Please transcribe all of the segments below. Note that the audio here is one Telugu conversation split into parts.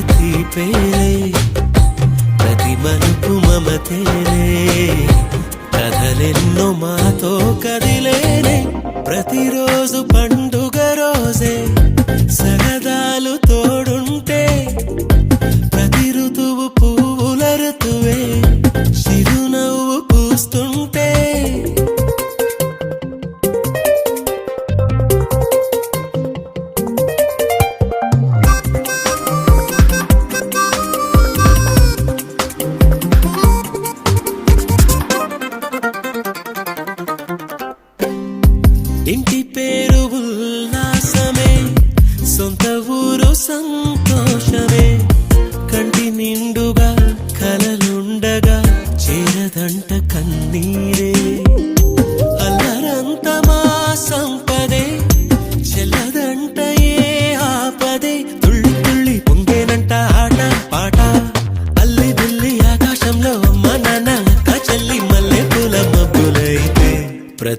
ప్రతి పేరే ప్రతి మలుపు మమతేలే కథలెన్నో మాతో కదిలేనే. ప్రతిరోజు పండుగ రోజే సరదాలు తోడు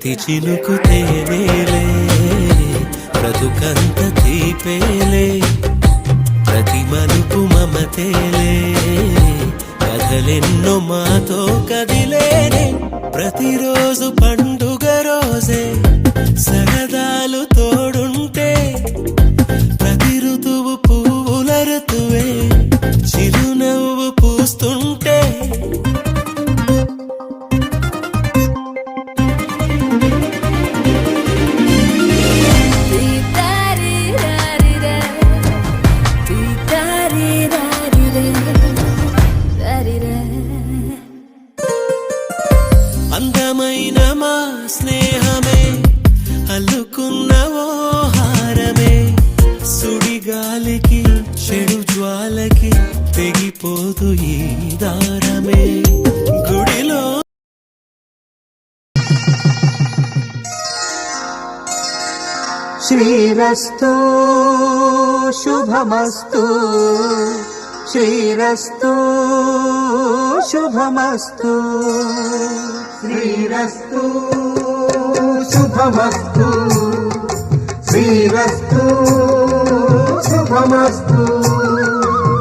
ప్రతి చినుకు తెగిపోదు ఈ దారమే గుడిలో. శ్రీరస్తో శుభమస్తు. శ్రీరస్తో శుభమస్తు. శ్రీరస్తు శుభమస్తు. శ్రీరస్తు శుభమస్తు.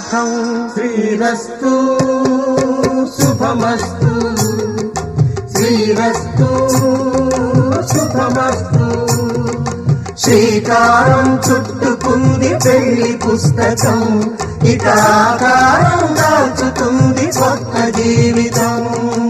పరమార్థం శ్రీరస్తు శుభమస్తు. శ్రీరస్తు శుభమస్తు. శ్రీకారం చుట్టుకుంది పెళ్ళి పుస్తకం. ఇక దాచుతుంది కొత్త జీవితం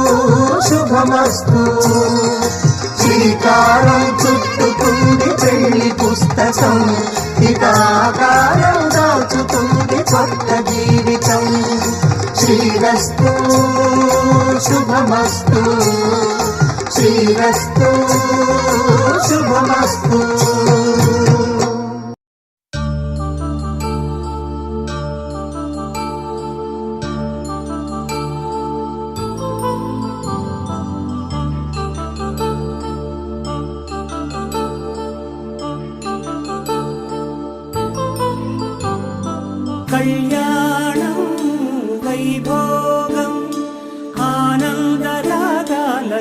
శుభమస్తు. శ్రీకారం చుట్టుకుంది పెళ్ళి పుస్తకం. ఇక దాచుతుంది కొత్త జీవితం. శ్రీరస్తు శుభమస్తు. శ్రీరస్తు శుభమస్తు.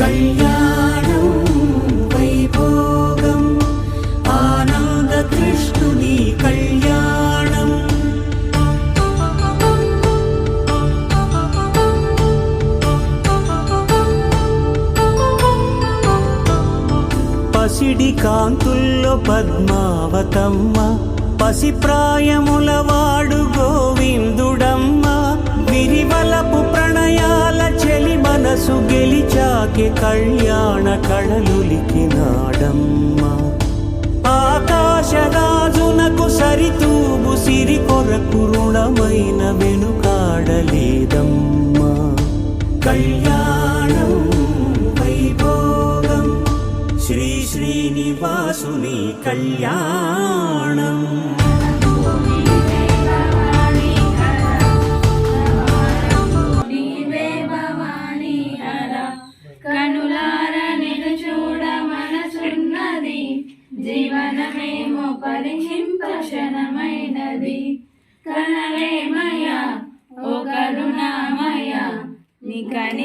కళ్యాణం వైభోగం ఆనంద కృష్ణుని కళ్యాణం. పసిడి కాంతుల్లో పద్మావతమ్మ పసి ప్రాయముల వాడు గోవి మనసు గెలిచాకే కళ్యాణ కళలులికినాడమ్మ ఆకాశరాజునకు సరితూగు సిరి కొరకు రుణమైన వెనుకాడలేదమ్మా. కళ్యాణం వైభోగం శ్రీ శ్రీనివాసుని కళ్యాణం.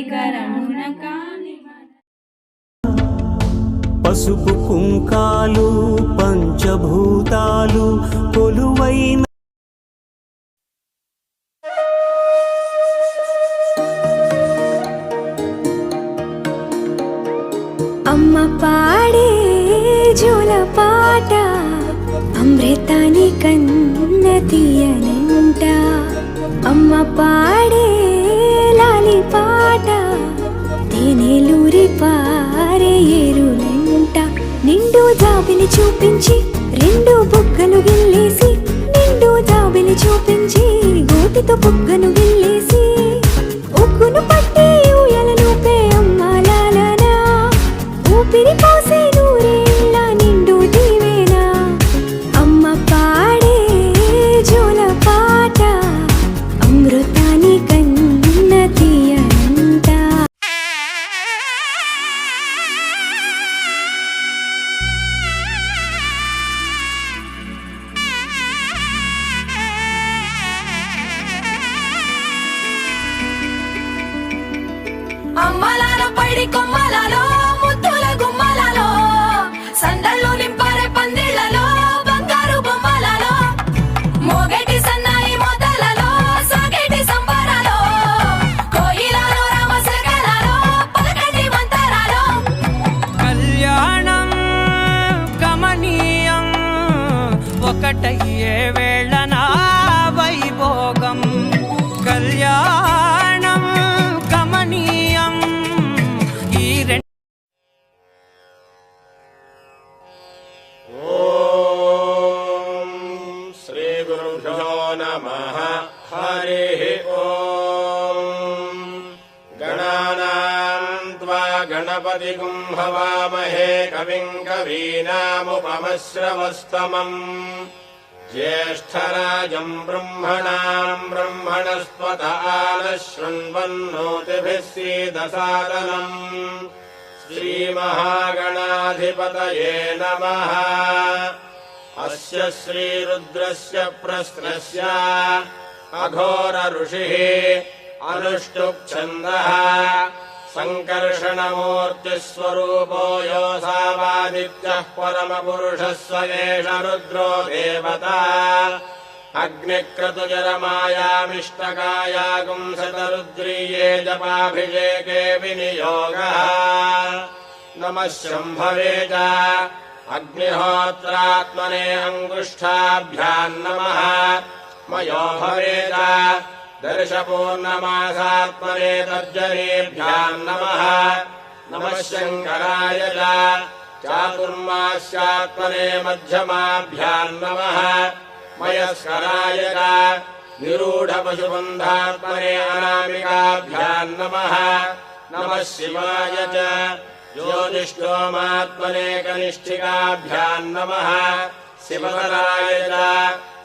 కనికరమున పసుపు కుంకాలు పంచభూతాలు కొలువైన అమ్మ పాడే జోల పాట అమృతాని కన్న తీయనంట. అమ్మ పాడే తేనెలూరి పారే ఏరులంట నిండు జాబిని చూపించి రెండు బుగ్గను గిల్లేసి నిండు జాబిని చూపించి గోటితో బుగ్గను గిల్లేసి கட்டையே गणपतिगुम् हवामहे कविम् कवीनामुपमश्रवस्तमम्। ज्येष्ठराजम् ब्रह्मणाम् ब्रह्मणस्पत आनः शृण्वन्नोतिभिः सीदसादनम्। श्रीमहागणाधिपतये नमः। अस्य श्रीरुद्रस्य प्रश्नस्य अघोर ऋषिः अनुष्टुप्छन्दः सङ्कर्षणमूर्तिस्वरूपो योऽसावादित्यः परमपुरुषः स एष रुद्रो देवता। अग्निक्रतुजरमायामिष्टकायागुंसतरुद्रीये जपाभिषेके विनियोगः। नमः शम्भवे च। अग्निहोत्रात्मने अङ्गुष्ठाभ्याम् नमः। मयो भवेद दर्शपूर्णमासात्मने तर्जनीभ्याम् नमः। नमः शङ्कराय चातुर्मास्यात्मने मध्यमाभ्याम् नमः। मयस्कराय च निरूढपशुबन्धात्मने अनामिकाभ्याम् नमः। नमः शिवाय च ज्योतिष्ठोमात्मने कनिष्ठिकाभ्याम् नमः। शिवकराय च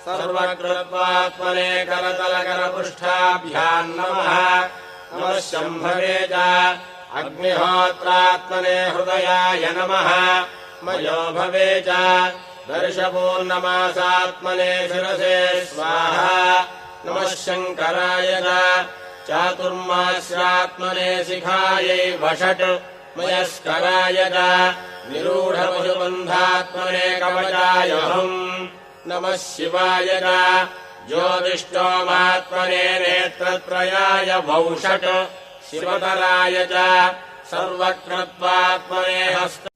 सर्वकृत्वात्मने करतलकरपृष्ठाभ्याम् नमः। नमः शम्भवे च। अग्निहोत्रात्मने हृदयाय नमः। मयो भवे च। दर्शपूर्णमासात्मने शिरसे स्वाहा। नमः शङ्कराय च। चातुर्मास्यात्मने शिखायै वषट्। मयस्कराय च। निरूढपशुबन्धात्मने कवचायहम् नमः शिवाय च ज्योतिष्ठोमात्मने नेत्रत्रयाय वौषट् शिवतराय च। सर्वकृत्वात्मने हस्त